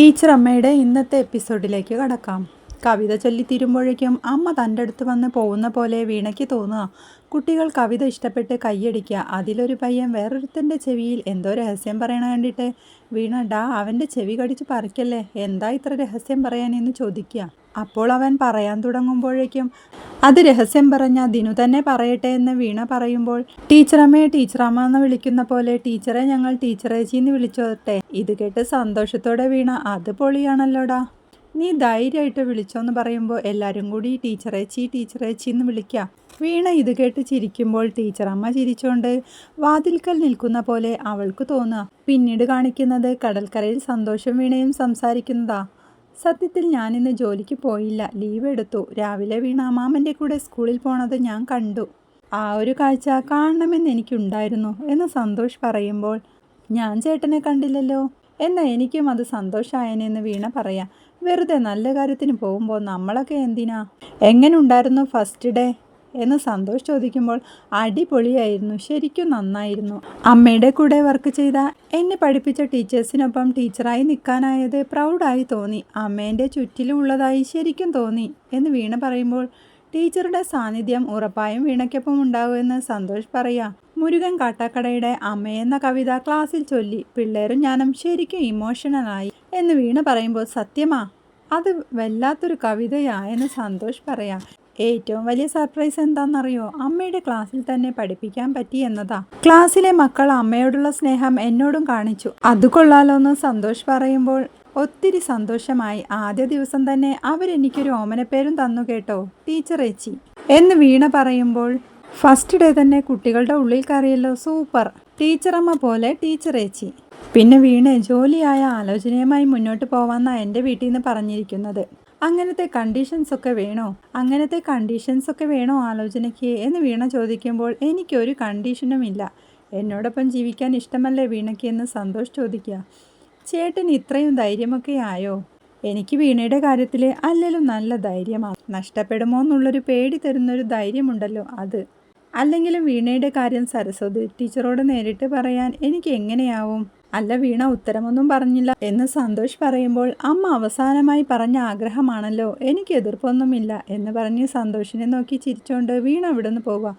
Teacher അമ്മയുടെ ഇന്നത്തെ എപ്പിസോഡിലേക്ക് കടക്കാം. കവിത ചൊല്ലി തീരുമ്പോഴേക്കും അമ്മ തന്റെ അടുത്ത് വന്ന് പോകുന്ന പോലെ വീണയ്ക്ക് തോന്നുക. കുട്ടികൾ കവിത ഇഷ്ടപ്പെട്ട് കൈയടിക്കുക. അതിലൊരു പയ്യൻ വേറൊരുത്തന്റെ ചെവിയിൽ എന്തോ രഹസ്യം പറയണ കണ്ടിട്ട് വീണ ഡാ അവന്റെ ചെവി കടിച്ച് പറിക്കല്ലേ? എന്താ ഇത്ര രഹസ്യം പറയാനെന്ന് ചോദിക്കുക. അപ്പോൾ അവൻ പറയാൻ തുടങ്ങുമ്പോഴേക്കും അത് രഹസ്യം പറഞ്ഞ ദിനു തന്നെ പറയട്ടെ എന്ന് വീണ പറയുമ്പോൾ ടീച്ചറമ്മയെ ടീച്ചറമ്മ എന്ന് വിളിക്കുന്ന പോലെ ടീച്ചറെ ഞങ്ങൾ ടീച്ചറേച്ചി എന്ന് വിളിച്ചോട്ടെ. ഇത് കേട്ട് സന്തോഷത്തോടെ വീണ അത് പൊളിയാണല്ലോടാ. നീ ധൈര്യമായിട്ട് വിളിച്ചോന്ന് പറയുമ്പോൾ എല്ലാവരും കൂടി ടീച്ചറേച്ചി ടീച്ചറേച്ചി എന്ന് വിളിക്കാം. വീണ ഇത് കേട്ട് ചിരിക്കുമ്പോൾ ടീച്ചറമ്മ ചിരിച്ചുകൊണ്ട് വാതിൽക്കൽ നിൽക്കുന്ന പോലെ അവൾക്ക് തോന്നുക. പിന്നീട് കാണിക്കുന്നത് കടൽക്കരയിൽ സന്തോഷം വീണയും സംസാരിക്കുന്നതാ. സത്യത്തിൽ ഞാനിന്ന് ജോലിക്ക് പോയില്ല. ലീവ് എടുത്തു. രാവിലെ വീണ മാമന്റെ കൂടെ സ്കൂളിൽ പോണത് ഞാൻ കണ്ടു. ആ ഒരു കാഴ്ച കാണണമെന്ന് എനിക്കുണ്ടായിരുന്നു എന്ന് സന്തോഷ് പറയുമ്പോൾ ഞാൻ ചേട്ടനെ കണ്ടില്ലല്ലോ. എന്നാൽ എനിക്കും അത് സന്തോഷമായനെന്ന് വീണ പറയാം. വെറുതെ നല്ല കാര്യത്തിന് പോകുമ്പോൾ നമ്മളൊക്കെ എന്തിനാ? എങ്ങനെ ഉണ്ടായിരുന്നു ഫസ്റ്റ് ഡേ? എന്ന് സന്തോഷ് ചോദിക്കുമ്പോൾ അടിപൊളിയായിരുന്നു ശരിക്കും നന്നായിരുന്നു. അമ്മയുടെ കൂടെ വർക്ക് ചെയ്ത എന്നെ പഠിപ്പിച്ച ടീച്ചേഴ്സിനൊപ്പം ടീച്ചറായി നിൽക്കാനായത് പ്രൗഡായി തോന്നി. അമ്മേന്റെ ചുറ്റിലുള്ളതായി ശരിക്കും തോന്നി എന്ന് വീണ പറയുമ്പോൾ ടീച്ചറുടെ സാന്നിധ്യം ഉറപ്പായും വീണയ്ക്കൊപ്പം ഉണ്ടാവുമെന്ന് സന്തോഷ് പറയാം. മുരുകൻ കാട്ടാക്കടയുടെ അമ്മയെന്ന കവിത ക്ലാസ്സിൽ ചൊല്ലി പിള്ളേരും ഞാനും ശരിക്കും ഇമോഷണലായി എന്ന് വീണ പറയുമ്പോൾ സത്യമാ അത് വല്ലാത്തൊരു കവിതയായെന്ന് സന്തോഷ് പറയാം. ഏറ്റവും വലിയ സർപ്രൈസ് എന്താണെന്നറിയോ? അമ്മയുടെ ക്ലാസ്സിൽ തന്നെ പഠിപ്പിക്കാൻ പറ്റി എന്നതാ. ക്ലാസ്സിലെ മക്കൾ അമ്മയോടുള്ള സ്നേഹം എന്നോടും കാണിച്ചു. അത് കൊള്ളാലോന്ന് സന്തോഷ് പറയുമ്പോൾ ഒത്തിരി സന്തോഷമായി. ആദ്യ ദിവസം തന്നെ അവരെനിക്കൊരു ഓമനപ്പേരും തന്നു കേട്ടോ ടീച്ചർ ഏച്ചി. എന്ന് വീണ പറയുമ്പോൾ ഫസ്റ്റ് ഡേ തന്നെ കുട്ടികളുടെ ഉള്ളിൽ കറിയല്ലോ സൂപ്പർ ടീച്ചറമ്മ പോലെ ടീച്ചർ ഏച്ചി. പിന്നെ വീണ് ജോലിയായ ആലോചനയുമായി മുന്നോട്ട് പോവാന്നാണ് എന്റെ വീട്ടിൽ നിന്ന് പറഞ്ഞിരിക്കുന്നത്. അങ്ങനത്തെ കണ്ടീഷൻസ് ഒക്കെ വേണോ? അങ്ങനത്തെ കണ്ടീഷൻസ് ഒക്കെ വേണോ ആലോചനയ്ക്ക്? എന്ന് വീണ ചോദിക്കുമ്പോൾ എനിക്കൊരു കണ്ടീഷനും ഇല്ല. എന്നോടൊപ്പം ജീവിക്കാൻ ഇഷ്ടമല്ലേ വീണയ്ക്ക് എന്ന് സന്തോഷ് ചോദിക്കുക. ചേട്ടൻ ഇത്രയും ധൈര്യമൊക്കെ ആയോ? എനിക്ക് വീണയുടെ കാര്യത്തിൽ അല്ലെങ്കിലും നല്ല ധൈര്യമാണ് നഷ്ടപ്പെടുമോ എന്നുള്ളൊരു പേടി തരുന്നൊരു ധൈര്യമുണ്ടല്ലോ അത്. അല്ലെങ്കിലും വീണയുടെ കാര്യം സരസ്വതി ടീച്ചറോട് നേരിട്ട് പറയാൻ എനിക്ക് എങ്ങനെയാവും? അല്ല വീണ ഉത്തരമൊന്നും പറഞ്ഞില്ല എന്ന് സന്തോഷ് പറയുമ്പോൾ അമ്മ അവസാനമായി പറഞ്ഞ ആഗ്രഹമാണല്ലോ എനിക്ക് എതിർപ്പൊന്നുമില്ല എന്ന് പറഞ്ഞ് സന്തോഷിനെ നോക്കി ചിരിച്ചോണ്ട് വീണ അവിടുന്ന് പോവുക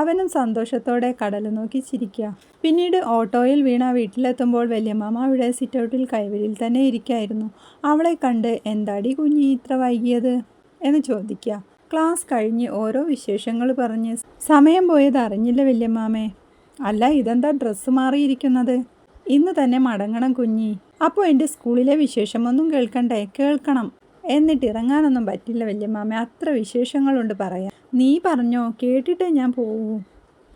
അവനും സന്തോഷത്തോടെ കടൽ നോക്കി ചിരിക്കുക പിന്നീട് ഓട്ടോയിൽ വീണ വീട്ടിലെത്തുമ്പോൾ വല്യമ്മാമ അവിടെ സിറ്റൗട്ടിൽ കൈവരിയിൽ തന്നെ ഇരിക്കായിരുന്നു. അവളെ കണ്ട് എന്താടി കുഞ്ഞി ഇത്ര വൈകിയത്? എന്ന് ചോദിക്കുക ക്ലാസ് കഴിഞ്ഞ് ഓരോ വിശേഷങ്ങൾ പറഞ്ഞ് സമയം പോയത് അറിഞ്ഞില്ല വല്യമ്മാമേ അല്ല ഇതെന്താ ഡ്രസ്സ് മാറിയിരിക്കുന്നത്? ഇന്ന് തന്നെ മടങ്ങണം കുഞ്ഞി. അപ്പോൾ എന്റെ സ്കൂളിലെ വിശേഷമൊന്നും കേൾക്കണ്ടേ? കേൾക്കണം. എന്നിട്ട് ഇറങ്ങാനൊന്നും പറ്റില്ല വല്യമ്മാമ. അത്ര വിശേഷങ്ങളുണ്ട് പറയാൻ. നീ പറഞ്ഞോ? കേട്ടിട്ട് ഞാൻ പോവൂ.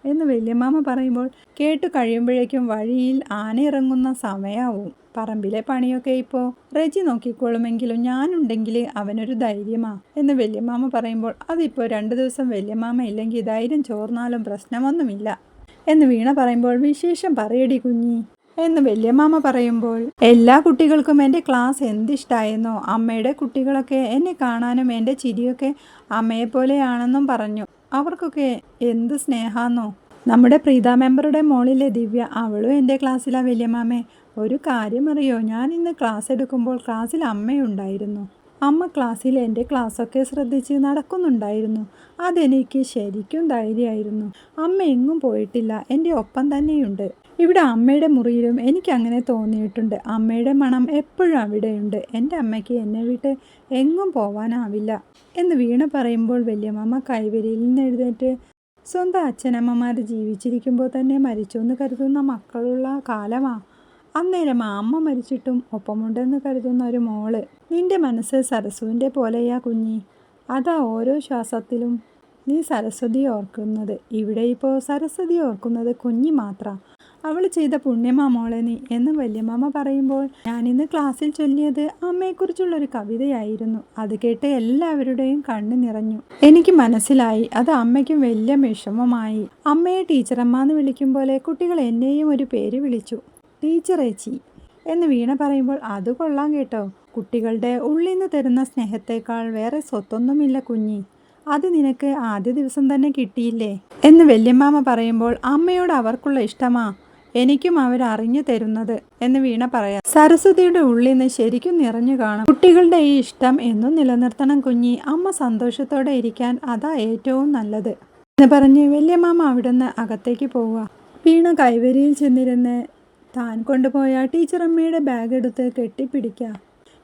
എന്ന് വല്യമ്മാമ പറയുമ്പോൾ കേട്ടു കഴിയുമ്പോഴേക്കും വഴിയിൽ ആന ഇറങ്ങുന്ന സമയാവും. പറമ്പിലെ പണിയൊക്കെ ഇപ്പോൾ റെജി നോക്കിക്കോളുമെങ്കിലും ഞാനുണ്ടെങ്കിൽ അവനൊരു ധൈര്യമാ. എന്ന് വല്യമ്മാമ പറയുമ്പോൾ അതിപ്പോൾ രണ്ട് ദിവസം വല്യമ്മാമ ഇല്ലെങ്കിൽ ധൈര്യം ചോർന്നാലും പ്രശ്നമൊന്നുമില്ല. എന്ന് വീണ പറയുമ്പോൾ വിശേഷം പറയടി കുഞ്ഞി. എന്ന് വല്യമ്മാമ പറയുമ്പോൾ എല്ലാ കുട്ടികൾക്കും എന്റെ ക്ലാസ് എന്തിഷ്ടായെന്നോ അമ്മയുടെ കുട്ടികളൊക്കെ എന്നെ കാണാനും എന്റെ ചിരിയൊക്കെ അമ്മയെപ്പോലെയാണെന്നും പറഞ്ഞു. അവർക്കൊക്കെ എന്ത് സ്നേഹാന്നോ. നമ്മുടെ പ്രീത മെമ്പറുടെ മോളിലെ ദിവ്യ അവളും എന്റെ ക്ലാസ്സിലാ വല്യമ്മാമേ ഒരു കാര്യം അറിയോ ഞാൻ ഇന്ന് ക്ലാസ് എടുക്കുമ്പോൾ ക്ലാസ്സിൽ അമ്മയുണ്ടായിരുന്നു. അമ്മ ക്ലാസ്സിൽ എന്റെ ക്ലാസ്സൊക്കെ ശ്രദ്ധിച്ച് നടക്കുന്നുണ്ടായിരുന്നു. അതെനിക്ക് ശരിക്കും ധൈര്യമായിരുന്നു. അമ്മ എങ്ങും പോയിട്ടില്ല. എന്റെ ഒപ്പം തന്നെയുണ്ട്. ഇവിടെ അമ്മയുടെ മുറിയിലും എനിക്ക് അങ്ങനെ തോന്നിയിട്ടുണ്ട്. അമ്മയുടെ മണം എപ്പോഴും അവിടെയുണ്ട്. എന്റെ അമ്മയ്ക്ക് എന്നെ വിട്ട് എങ്ങും പോവാനാവില്ല എന്ന് വീണ പറയുമ്പോൾ വല്യമ്മ കൈവരിയിൽ നിന്ന് എഴുന്നേറ്റ് സ്വന്തം അച്ഛനമ്മമാർ ജീവിച്ചിരിക്കുമ്പോൾ തന്നെ മരിച്ചു എന്ന് കരുതുന്ന മക്കളുള്ള കാലമാ. അന്നേരം അമ്മ മരിച്ചിട്ടും ഒപ്പമുണ്ടെന്ന് കരുതുന്ന ഒരു മോൾ. നിന്റെ മനസ്സ് സരസുവിന്റെ പോലെയാ കുഞ്ഞി. അതാ ഓരോ ശ്വാസത്തിലും നീ സരസ്വതി ഓർക്കുന്നത്. ഇവിടെ ഇപ്പോൾ സരസ്വതി ഓർക്കുന്നത് കുഞ്ഞി മാത്രം. അവൾ ചെയ്ത പുണ്യമാ മോളെ നീ എന്ന് വല്യമാമ പറയുമ്പോൾ ഞാനിന്ന് ക്ലാസ്സിൽ ചൊല്ലിയത് അമ്മയെക്കുറിച്ചുള്ളൊരു കവിതയായിരുന്നു. അത് കേട്ട് എല്ലാവരുടെയും കണ്ണു നിറഞ്ഞു. എനിക്ക് മനസ്സിലായി. അത് അമ്മയ്ക്കും വലിയ വിഷമമായി. അമ്മയെ ടീച്ചറമ്മ എന്ന് വിളിക്കും പോലെ കുട്ടികൾ എന്നെയും ഒരു പേര് വിളിച്ചു. ടീച്ചറേച്ചി എന്ന് വീണ പറയുമ്പോൾ അത് കൊള്ളാം കേട്ടോ. കുട്ടികളുടെ ഉള്ളിൽ നിന്ന് തരുന്ന സ്നേഹത്തേക്കാൾ വേറെ സ്വത്തൊന്നുമില്ല കുഞ്ഞി. അത് നിനക്ക് ആദ്യ ദിവസം തന്നെ കിട്ടിയില്ലേ? എന്ന് വല്യമ്മാമ പറയുമ്പോൾ അമ്മയോട് അവർക്കുള്ള ഇഷ്ടമാ. എനിക്കും അവരറിഞ്ഞു തരുന്നത് എന്ന് വീണ പറയാം. സരസ്വതിയുടെ ഉള്ളിൽ നിന്ന് ശരിക്കും നിറഞ്ഞു കാണാം. കുട്ടികളുടെ ഈ ഇഷ്ടം എന്നും നിലനിർത്തണം കുഞ്ഞി. അമ്മ സന്തോഷത്തോടെ ഇരിക്കാൻ അതാ ഏറ്റവും നല്ലത്. എന്ന് പറഞ്ഞ് വല്യമാമ അവിടുന്ന് അകത്തേക്ക് പോവുക. വീണ കൈവരിയിൽ ചെന്നിരുന്ന് താൻ കൊണ്ടുപോയ ടീച്ചറമ്മയുടെ ബാഗ് എടുത്ത് കെട്ടിപ്പിടിക്കുക.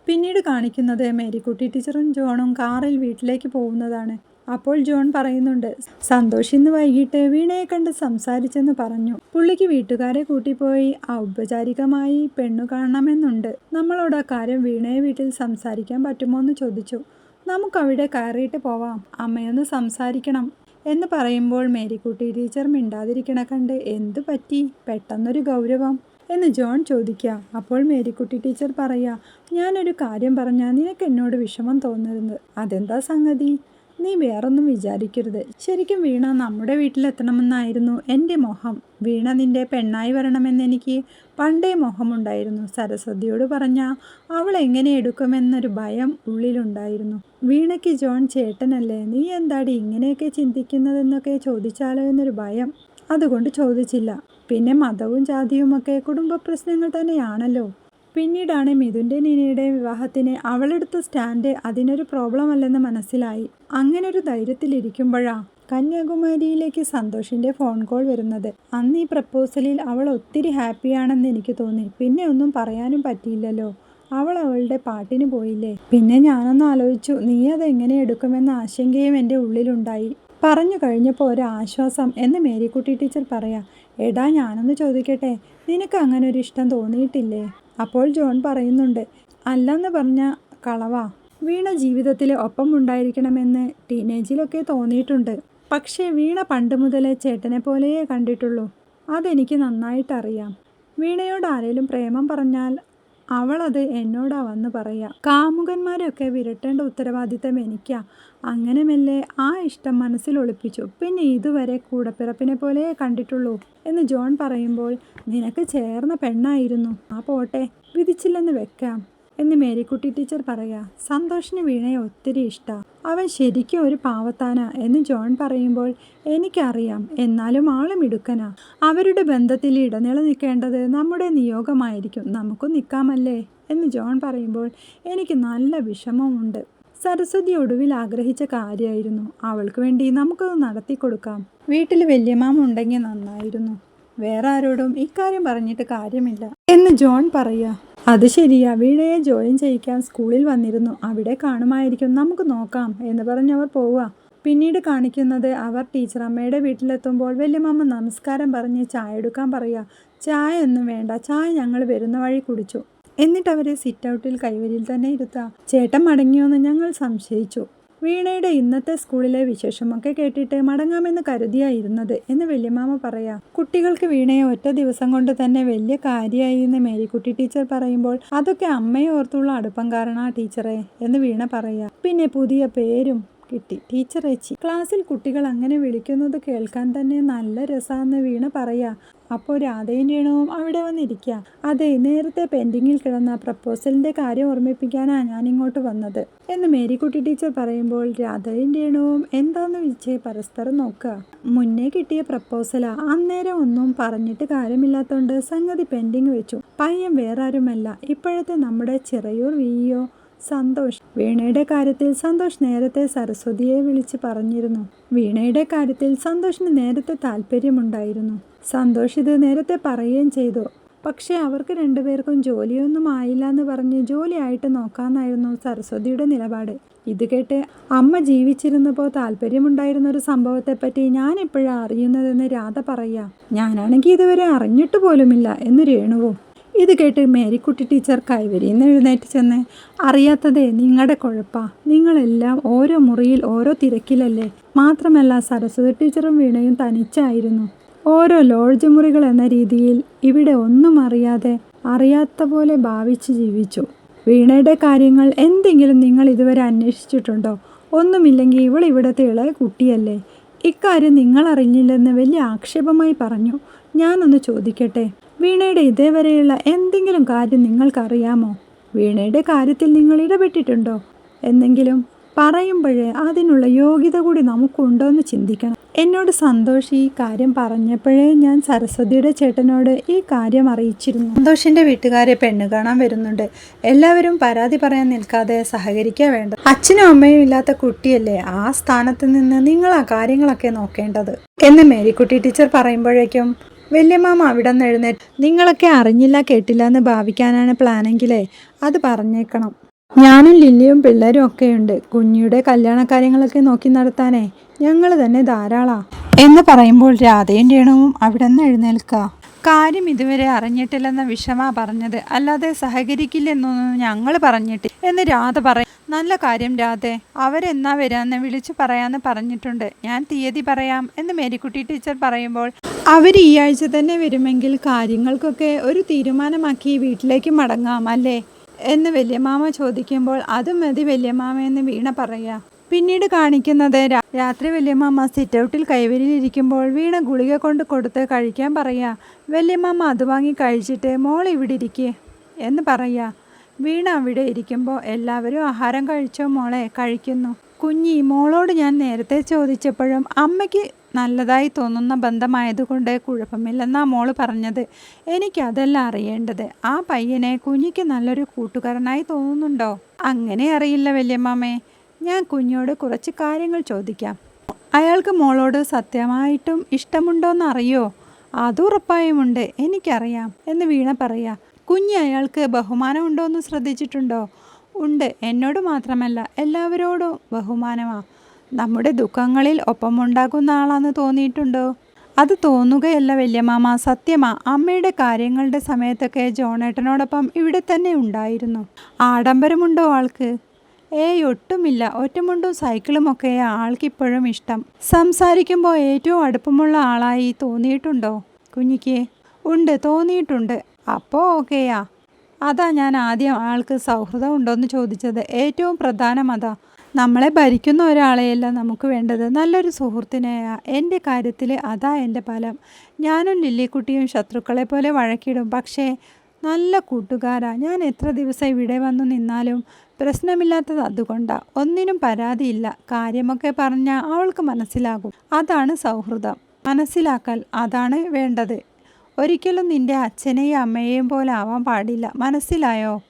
പിന്നീട് കാണിക്കുന്നത് മേരിക്കുട്ടി ടീച്ചറും ജോണും കാറിൽ വീട്ടിലേക്ക് പോകുന്നതാണ്. അപ്പോൾ ജോൺ പറയുന്നുണ്ട് സന്തോഷ് ഇന്ന് വൈകിട്ട് വീണയെ കണ്ട് സംസാരിച്ചെന്ന് പറഞ്ഞു. പുള്ളിക്ക് വീട്ടുകാരെ കൂട്ടിപ്പോയി ഔപചാരികമായി പെണ്ണു കാണണമെന്നുണ്ട്. നമ്മളോട് ആ കാര്യം വീണയെ വീട്ടിൽ സംസാരിക്കാൻ പറ്റുമോ എന്ന് ചോദിച്ചു. നമുക്കവിടെ കയറിയിട്ട് പോവാം. അമ്മയൊന്ന് സംസാരിക്കണം എന്ന് പറയുമ്പോൾ മേരിക്കുട്ടി ടീച്ചർ മിണ്ടാതിരിക്കണ കണ്ട് എന്തു പറ്റി? പെട്ടെന്നൊരു ഗൗരവം എന്ന് ജോൺ ചോദിക്കുക അപ്പോൾ മേരിക്കുട്ടി ടീച്ചർ പറയുക ഞാനൊരു കാര്യം പറഞ്ഞാൽ നിനക്ക് എന്നോട് വിഷമം തോന്നരുത്. അതെന്താ സംഗതി? നീ വേറൊന്നും വിചാരിക്കരുത്. ശരിക്കും വീണ നമ്മുടെ വീട്ടിലെത്തണമെന്നായിരുന്നു എന്റെ മോഹം. വീണ നിന്റെ പെണ്ണായി വരണമെന്ന് എനിക്ക് പണ്ടേ മോഹമുണ്ടായിരുന്നു. സരസ്വതിയോട് പറഞ്ഞ അവൾ എങ്ങനെ എടുക്കുമെന്നൊരു ഭയം ഉള്ളിലുണ്ടായിരുന്നു. വീണയ്ക്ക് ജോൺ ചേട്ടനല്ലേ നീ എന്താടി ഇങ്ങനെയൊക്കെ ചിന്തിക്കുന്നതെന്നൊക്കെ ചോദിച്ചാലോ എന്നൊരു ഭയം അതുകൊണ്ട് ചോദിച്ചില്ല. പിന്നെ മതവും ജാതിയുമൊക്കെ കുടുംബ പ്രശ്നങ്ങൾ തന്നെയാണല്ലോ. പിന്നീടാണ് മിഥുന്റെ നിനയുടെ വിവാഹത്തിന് അവളെടുത്ത സ്റ്റാൻഡ് അതിനൊരു പ്രോബ്ലം അല്ലെന്ന് മനസ്സിലായി. അങ്ങനൊരു ധൈര്യത്തിലിരിക്കുമ്പോഴാ കന്യാകുമാരിയിലേക്ക് സന്തോഷിന്റെ ഫോൺ കോൾ വരുന്നത്. അന്ന് ഈ പ്രപ്പോസലിൽ അവൾ ഒത്തിരി ഹാപ്പിയാണെന്ന് എനിക്ക് തോന്നി. പിന്നെ ഒന്നും പറയാനും പറ്റിയില്ലല്ലോ. അവൾ അവളുടെ പാട്ടിന് പോയില്ലേ? പിന്നെ ഞാനൊന്ന് ആലോചിച്ചു നീ അത് എങ്ങനെ എടുക്കുമെന്ന ആശങ്കയും എന്റെ ഉള്ളിലുണ്ടായി. പറഞ്ഞു കഴിഞ്ഞപ്പോൾ ഒരു ആശ്വാസം എന്ന് മേരിക്കുട്ടി ടീച്ചർ പറയാം എടാ ഞാനൊന്ന് ചോദിക്കട്ടെ നിനക്ക് അങ്ങനെ ഒരു ഇഷ്ടം തോന്നിയിട്ടില്ലേ? അപ്പോൾ ജോൺ പറയുന്നുണ്ട് അല്ലെന്ന് പറഞ്ഞ കളവ. വീണ ജീവിതത്തിൽ ഒപ്പം ഉണ്ടായിരിക്കണമെന്ന് ടീനേജിലൊക്കെ തോന്നിയിട്ടുണ്ട്. പക്ഷേ വീണ പണ്ട് മുതലേ ചേട്ടനെ പോലെയേ കണ്ടിട്ടുള്ളൂ. അതെനിക്ക് നന്നായിട്ടറിയാം. വീണയോട് ആരേലും പ്രേമം പറഞ്ഞാൽ അവളത് എന്നോടാ വന്ന് പറയുക കാമുകന്മാരെയൊക്കെ വിരട്ടേണ്ട ഉത്തരവാദിത്തം എനിക്കാ. അങ്ങനെ മെല്ലെ ആ ഇഷ്ടം മനസ്സിൽ ഒളിപ്പിച്ചു. പിന്നെ ഇതുവരെ കൂടപ്പിറപ്പിനെ പോലെ കണ്ടിട്ടുള്ളൂ എന്ന് ജോൺ പറയുമ്പോൾ നിനക്ക് ചേർന്ന പെണ്ണായിരുന്നു. ആ പോട്ടെ വിധിച്ചില്ലെന്ന് വെക്കാം. എന്ന് മേരിക്കുട്ടി ടീച്ചർ പറയാ. സന്തോഷിന് വീണയെ ഒത്തിരി ഇഷ്ടാ. അവൻ ശരിക്കും ഒരു പാവത്താനാ എന്ന് ജോൺ പറയുമ്പോൾ എനിക്കറിയാം എന്നാലും ആളും മിടുക്കനാ. അവരുടെ ബന്ധത്തിൽ ഇടനില നിൽക്കേണ്ടത് നമ്മുടെ നിയോഗമായിരിക്കും. നമുക്ക് നിൽക്കാമല്ലേ എന്ന് ജോൺ പറയുമ്പോൾ എനിക്ക് നല്ല വിഷമമുണ്ട് സരസ്വതി ഒടുവിൽ ആഗ്രഹിച്ച കാര്യമായിരുന്നു. അവൾക്ക് വേണ്ടി നമുക്കത് നടത്തി കൊടുക്കാം. വീട്ടിൽ വല്യമാമ ഉണ്ടെങ്കിൽ നന്നായിരുന്നു. വേറെ ആരോടും ഇക്കാര്യം പറഞ്ഞിട്ട് കാര്യമില്ല എന്ന് ജോൺ പറയുക അത് ശരിയാ വീണയെ ജോയിൻ ചെയ്യിക്കാൻ സ്കൂളിൽ വന്നിരുന്നു. അവിടെ കാണുമായിരിക്കും. നമുക്ക് നോക്കാം എന്ന് പറഞ്ഞവർ പോവുക. പിന്നീട് കാണിക്കുന്നത് അവർ ടീച്ചർ അമ്മയുടെ വീട്ടിലെത്തുമ്പോൾ വല്യമ്മ നമസ്കാരം പറഞ്ഞ് ചായ എടുക്കാൻ പറയുക. ചായ ഒന്നും വേണ്ട. ചായ ഞങ്ങൾ വരുന്ന വഴി കുടിച്ചു. എന്നിട്ട് അവരെ സിറ്റ് ഔട്ടിൽ കൈവരിയിൽ തന്നെ ഇരുത്താം ചേട്ടൻ മടങ്ങിയോന്ന് ഞങ്ങൾ സംശയിച്ചു. വീണയുടെ ഇന്നത്തെ സ്കൂളിലെ വിശേഷമൊക്കെ കേട്ടിട്ട് മടങ്ങാമെന്ന് കരുതിയായിരുന്നത് എന്ന് വല്യമാമ പറയാം. കുട്ടികൾക്ക് വീണയെ ഒറ്റ ദിവസം കൊണ്ട് തന്നെ വലിയ കാര്യമായി എന്ന് മേരിക്കുട്ടി ടീച്ചർ പറയുമ്പോൾ അതൊക്കെ അമ്മയെ ഓർത്തുള്ള അടുപ്പം കാരണ ടീച്ചറെ എന്ന് വീണ പറയാ. പിന്നെ പുതിയ പേരും കിട്ടി. ടീച്ചർ എച്ചി. ക്ലാസ്സിൽ കുട്ടികൾ അങ്ങനെ വിളിക്കുന്നത് കേൾക്കാൻ തന്നെ നല്ല രസമാണെന്ന് വീണ പറയാ. അപ്പോൾ രാധയും രേണുവും അവിടെ വന്നിരിക്കുക അതെ നേരത്തെ പെൻഡിങ്ങിൽ കിടന്ന പ്രപ്പോസലിന്റെ കാര്യം ഓർമ്മിപ്പിക്കാനാണ് ഞാൻ ഇങ്ങോട്ട് വന്നത്. എന്ന് മേരിക്കുട്ടി ടീച്ചർ പറയുമ്പോൾ രാധയും രേണുവും എന്താന്ന് വിളിച്ച് പരസ്പരം നോക്കുക മുന്നേ കിട്ടിയ പ്രപ്പോസലാ. അന്നേരം ഒന്നും പറഞ്ഞിട്ട് കാര്യമില്ലാത്തോണ്ട് സംഗതി പെൻഡിങ് വെച്ചു. പയ്യൻ വേറാരുമല്ല. ഇപ്പോഴത്തെ നമ്മുടെ ചിറയൂർ വിഇഒ സന്തോഷ്. വീണയുടെ കാര്യത്തിൽ സന്തോഷ് നേരത്തെ സരസ്വതിയെ വിളിച്ച് പറഞ്ഞിരുന്നു. വീണയുടെ കാര്യത്തിൽ സന്തോഷിന് നേരത്തെ താല്പര്യമുണ്ടായിരുന്നു. സന്തോഷ് ഇത് നേരത്തെ പറയുകയും ചെയ്തു. പക്ഷേ അവർക്ക് രണ്ടുപേർക്കും ജോലിയൊന്നും ആയില്ല എന്ന് പറഞ്ഞ് ജോലിയായിട്ട് നോക്കാമെന്നായിരുന്നു സരസ്വതിയുടെ നിലപാട്. ഇത് കേട്ട് അമ്മ ജീവിച്ചിരുന്നപ്പോൾ താല്പര്യമുണ്ടായിരുന്ന ഒരു സംഭവത്തെപ്പറ്റി ഞാൻ എപ്പോഴാണ് അറിയുന്നതെന്ന് രാധ പറയുക ഞാനാണെങ്കിൽ ഇതുവരെ അറിഞ്ഞിട്ട് പോലുമില്ല എന്ന് രേണുവും ഇത് കേട്ട് മേരിക്കുട്ടി ടീച്ചർ കൈവരിയെന്ന് എഴുന്നേറ്റ് ചെന്ന് അറിയാത്തതേ നിങ്ങളുടെ കുഴപ്പാ. നിങ്ങളെല്ലാം ഓരോ മുറിയിൽ ഓരോ തിരക്കിലല്ലേ? മാത്രമല്ല സരസ്വതി ടീച്ചറും വീണയും തനിച്ചായിരുന്നു. ഓരോ ലോഡ്ജ് മുറികൾ എന്ന രീതിയിൽ ഇവിടെ ഒന്നും അറിയാതെ അറിയാത്ത പോലെ ഭാവിച്ച് ജീവിച്ചു. വീണയുടെ കാര്യങ്ങൾ എന്തെങ്കിലും നിങ്ങൾ ഇതുവരെ അന്വേഷിച്ചിട്ടുണ്ടോ? ഒന്നുമില്ലെങ്കിൽ ഇവൾ ഇവിടുത്തെ ഇളയ കുട്ടിയല്ലേ? ഇക്കാര്യം നിങ്ങൾ അറിഞ്ഞില്ലെന്ന് വലിയ ആക്ഷേപമായി പറഞ്ഞു. ഞാനൊന്ന് ചോദിക്കട്ടെ? വീണയുടെ ഇതേവരെയുള്ള എന്തെങ്കിലും കാര്യം നിങ്ങൾക്കറിയാമോ? വീണയുടെ കാര്യത്തിൽ നിങ്ങൾ ഇടപെട്ടിട്ടുണ്ടോ? എന്നെങ്കിലും പറയുമ്പോഴേ അതിനുള്ള യോഗ്യത കൂടി നമുക്കുണ്ടോ എന്ന് ചിന്തിക്കണം. എന്നോട് സന്തോഷ് ഈ കാര്യം പറഞ്ഞപ്പോഴേ ഞാൻ സരസ്വതിയുടെ ചേട്ടനോട് ഈ കാര്യം അറിയിച്ചിരുന്നു. സന്തോഷിന്റെ വീട്ടുകാരെ പെണ്ണ് കാണാൻ വരുന്നുണ്ട്. എല്ലാവരും പരാതി പറയാൻ നിൽക്കാതെ സഹകരിക്കുക വേണ്ട. അച്ഛനും അമ്മയും ഇല്ലാത്ത കുട്ടിയല്ലേ ആ സ്ഥാനത്ത് നിന്ന് നിങ്ങൾ ആ കാര്യങ്ങളൊക്കെ നോക്കേണ്ടത്? എന്ന് മേരിക്കുട്ടി ടീച്ചർ പറയുമ്പോഴേക്കും വല്യമാമ അവിടെ നിന്ന് എഴുന്നേറ്റ് നിങ്ങളൊക്കെ അറിഞ്ഞില്ല കേട്ടില്ല എന്ന് ഭാവിക്കാനാണ് പ്ലാനെങ്കിലേ അത് പറഞ്ഞേക്കണം. ഞാനും ലില്ലിയും പിള്ളേരും ഒക്കെയുണ്ട്. കുഞ്ഞിയുടെ കല്യാണ കാര്യങ്ങളൊക്കെ നോക്കി നടത്താനേ ഞങ്ങൾ തന്നെ ധാരാളാ. എന്ന് പറയുമ്പോൾ രാധയും രേണുവും അവിടെ നിന്ന് എഴുന്നേൽക്കുക കാര്യം ഇതുവരെ അറിഞ്ഞിട്ടില്ലെന്ന വിഷമാ പറഞ്ഞത്. അല്ലാതെ സഹകരിക്കില്ലെന്നൊന്നും ഞങ്ങൾ പറഞ്ഞിട്ട് എന്ന് രാധ പറയും നല്ല കാര്യം രാധെ അവരെന്നാ വരാന്ന് വിളിച്ചു പറയാന്ന് പറഞ്ഞിട്ടുണ്ട്. ഞാൻ തീയതി പറയാം എന്ന് മേരിക്കുട്ടി ടീച്ചർ പറയുമ്പോൾ അവർ ഈ ആഴ്ച തന്നെ വരുമെങ്കിൽ കാര്യങ്ങൾക്കൊക്കെ ഒരു തീരുമാനമാക്കി വീട്ടിലേക്ക് മടങ്ങാം അല്ലേ? എന്ന് വല്യമാമ ചോദിക്കുമ്പോൾ അതും മതി വല്യമാമ എന്ന് വീണ പറയാ. പിന്നീട് കാണിക്കുന്നത് രാത്രി വല്യമാമ സിറ്റ് ഔട്ടിൽ കൈവരിയിലിരിക്കുമ്പോൾ വീണ ഗുളിക കൊണ്ട് കൊടുത്ത് കഴിക്കാൻ പറയാ. വല്യമാമ അത് വാങ്ങി കഴിച്ചിട്ട് മോൾ ഇവിടെ ഇരിക്കേ എന്ന് പറയാ. വീണ അവിടെ ഇരിക്കുമ്പോൾ എല്ലാവരും ആഹാരം കഴിച്ചോ മോളെ? കഴിക്കുന്നു. കുഞ്ഞി മോളോട് ഞാൻ നേരത്തെ ചോദിച്ചപ്പോഴും അമ്മയ്ക്ക് നല്ലതായി തോന്നുന്ന ബന്ധമായതുകൊണ്ട് കുഴപ്പമില്ലെന്നാ മോൾ പറഞ്ഞത്. എനിക്കതല്ല അറിയേണ്ടത്. ആ പയ്യനെ കുഞ്ഞിക്ക് നല്ലൊരു കൂട്ടുകാരനായി തോന്നുന്നുണ്ടോ? അങ്ങനെ അറിയില്ല വല്യമ്മാമേ. ഞാൻ കുഞ്ഞോട് കുറച്ച് കാര്യങ്ങൾ ചോദിക്കാം. അയാൾക്ക് മോളോട് സത്യമായിട്ടും ഇഷ്ടമുണ്ടോന്ന് അറിയോ അതുറപ്പായുമുണ്ട് എനിക്കറിയാം. എന്ന് വീണ പറയാ. കുഞ്ഞ് അയാൾക്ക് ബഹുമാനമുണ്ടോ എന്ന് ശ്രദ്ധിച്ചിട്ടുണ്ടോ? ഉണ്ട്. എന്നോട് മാത്രമല്ല എല്ലാവരോടും ബഹുമാനമാ. നമ്മുടെ ദുഃഖങ്ങളിൽ ഒപ്പമുണ്ടാകുന്ന ആളാന്ന് തോന്നിയിട്ടുണ്ടോ? അത് തോന്നുകയല്ല വല്യമാമ. സത്യമാ അമ്മയുടെ കാര്യങ്ങളുടെ സമയത്തൊക്കെ ജോണേട്ടനോടൊപ്പം ഇവിടെ തന്നെ ഉണ്ടായിരുന്നു. ആഡംബരമുണ്ടോ ആൾക്ക്? ഏയ് ഒട്ടുമില്ല. ഒറ്റമുണ്ടും സൈക്കിളും ഒക്കെ ആൾക്കിപ്പോഴും ഇഷ്ടം. സംസാരിക്കുമ്പോൾ ഏറ്റവും അടുപ്പമുള്ള ആളായി തോന്നിയിട്ടുണ്ടോ കുഞ്ഞിക്ക്? ഉണ്ട് തോന്നിയിട്ടുണ്ട്. അപ്പോൾ ഓക്കെയാ. അതാ ഞാൻ ആദ്യം ആൾക്ക് സൗഹൃദം ഉണ്ടോയെന്ന് ചോദിച്ചത്. ഏറ്റവും പ്രധാനം അതാ. നമ്മളെ ഭരിക്കുന്ന ഒരാളെയല്ല നമുക്ക് വേണ്ടത്. നല്ലൊരു സുഹൃത്തിനെയാ. എന്റെ കാര്യത്തിൽ അതാ എന്റെ ഫലം. ഞാനും ലില്ലിക്കുട്ടിയും ശത്രുക്കളെ പോലെ വഴക്കിടും. പക്ഷേ നല്ല കൂട്ടുകാരാ. ഞാൻ എത്ര ദിവസം ഇവിടെ വന്നു നിന്നാലും പ്രശ്നമില്ലാത്തത് അതുകൊണ്ടാണ് ഒന്നിനും പരാതിയില്ല. കാര്യമൊക്കെ പറഞ്ഞാൽ അവൾക്ക് മനസ്സിലാകും. അതാണ് സൗഹൃദം. മനസ്സിലാക്കൽ അതാണ് വേണ്ടത്. ഒരിക്കലും നിന്റെ അച്ഛനെയും അമ്മയെയും പോലെ ആവാൻ പാടില്ല. മനസ്സിലായോ?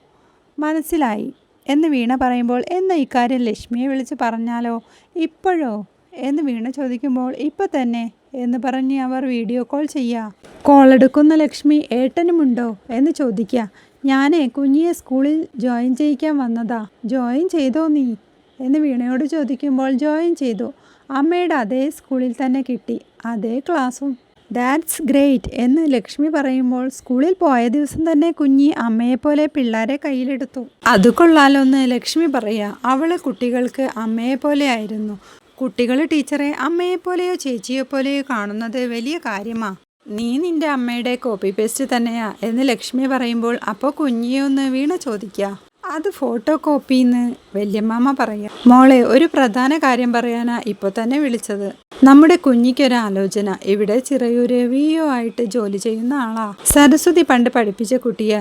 മനസ്സിലായി. എന്ന് വീണ പറയുമ്പോൾ എന്ന ഇക്കാര്യം ലക്ഷ്മിയെ വിളിച്ച് പറഞ്ഞാലോ? ഇപ്പോഴോ? എന്ന് വീണ ചോദിക്കുമ്പോൾ ഇപ്പം തന്നെ എന്ന് പറഞ്ഞ് അവർ വീഡിയോ കോൾ ചെയ്യുക കോൾ എടുക്കുന്ന ലക്ഷ്മി ഏട്ടനുമുണ്ടോ? എന്ന് ചോദിക്കുക ഞാനേ കുഞ്ഞിയെ സ്കൂളിൽ ജോയിൻ ചെയ്യിക്കാൻ വന്നതാ. ജോയിൻ ചെയ്തോ നീ? എന്ന് വീണയോട് ചോദിക്കുമ്പോൾ ജോയിൻ ചെയ്തു. അമ്മയുടെ അതേ സ്കൂളിൽ തന്നെ കിട്ടി. അതേ ക്ലാസ്സും. ദാറ്റ്സ് ഗ്രേറ്റ് എന്ന് ലക്ഷ്മി പറയുമ്പോൾ സ്കൂളിൽ പോയ ദിവസം തന്നെ കുഞ്ഞി അമ്മയെപ്പോലെ പിള്ളേരെ കയ്യിലെടുത്തു. അത് കൊള്ളാലൊന്ന് ലക്ഷ്മി പറയുക അവൾ കുട്ടികൾക്ക് അമ്മയെപ്പോലെ ആയിരുന്നു. കുട്ടികൾ ടീച്ചറെ അമ്മയെപ്പോലെയോ ചേച്ചിയെ പോലെയോ കാണുന്നത് വലിയ കാര്യമാ. നീ നിന്റെ അമ്മയുടെ കോപ്പി പേസ്റ്റ് തന്നെയാ എന്ന് ലക്ഷ്മി പറയുമ്പോൾ അപ്പോൾ കുഞ്ഞിയെ ഒന്ന് വീണ ചോദിക്കുക അത് ഫോട്ടോ കോപ്പിന്ന് വല്യമ്മാമ പറയാ. മോളെ ഒരു പ്രധാന കാര്യം പറയാനാ ഇപ്പോൾ തന്നെ വിളിച്ചത്. നമ്മുടെ കുഞ്ഞിക്കൊരു ആലോചന ഇവിടെ ചിറയൂര് വി ഒ ആയിട്ട് ജോലി ചെയ്യുന്ന ആളാ. സരസ്വതി പണ്ട് പഠിപ്പിച്ച കുട്ടിയാ.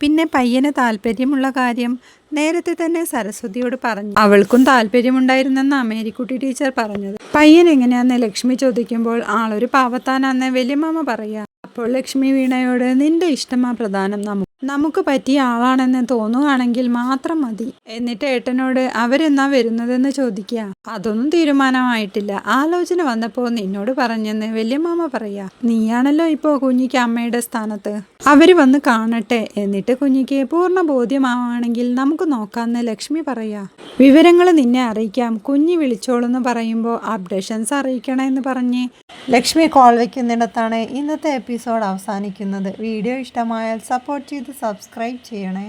പിന്നെ പയ്യന് താല്പര്യമുള്ള കാര്യം നേരത്തെ തന്നെ സരസ്വതിയോട് പറഞ്ഞു. അവൾക്കും താല്പര്യമുണ്ടായിരുന്നെന്ന് അമേരിക്കുട്ടി ടീച്ചർ പറഞ്ഞത്. പയ്യൻ എങ്ങനെയാന്ന് ലക്ഷ്മി ചോദിക്കുമ്പോൾ ആളൊരു പാവത്താനാന്ന് വലിയമാമ പറയാ. അപ്പോൾ ലക്ഷ്മി വീണയോട് നിന്റെ ഇഷ്ടമാ പ്രധാനം നമുക്ക് നമുക്ക് പറ്റിയ ആളാണെന്ന് തോന്നുകയാണെങ്കിൽ മാത്രം മതി. എന്നിട്ട് ഏട്ടനോട് അവരെന്നാ വരുന്നതെന്ന് ചോദിക്കുക അതൊന്നും തീരുമാനമായിട്ടില്ല. ആലോചന വന്നപ്പോൾ നിന്നോട് പറഞ്ഞെന്ന് വല്യമ്മ പറയാ. നീയാണല്ലോ ഇപ്പോൾ കുഞ്ഞിക്ക് അമ്മയുടെ സ്ഥാനത്ത്. അവർ വന്ന് കാണട്ടെ. എന്നിട്ട് കുഞ്ഞിക്ക് പൂർണ ബോധ്യമാവാണെങ്കിൽ നമുക്ക് നോക്കാമെന്ന് ലക്ഷ്മി പറയാ. വിവരങ്ങൾ നിന്നെ അറിയിക്കാം. കുഞ്ഞി വിളിച്ചോളെന്ന് പറയുമ്പോൾ അപ്ഡേഷൻസ് അറിയിക്കണമെന്ന് പറഞ്ഞ്. ലക്ഷ്മി കോൾ വയ്ക്കുന്നിടത്താണ് ഇന്നത്തെ എപ്പിസോഡ് അവസാനിക്കുന്നത്. വീഡിയോ ഇഷ്ടമായാൽ സപ്പോർട്ട് ചെയ്ത് സബ്സ്ക്രൈബ് ചെയ്യണേ.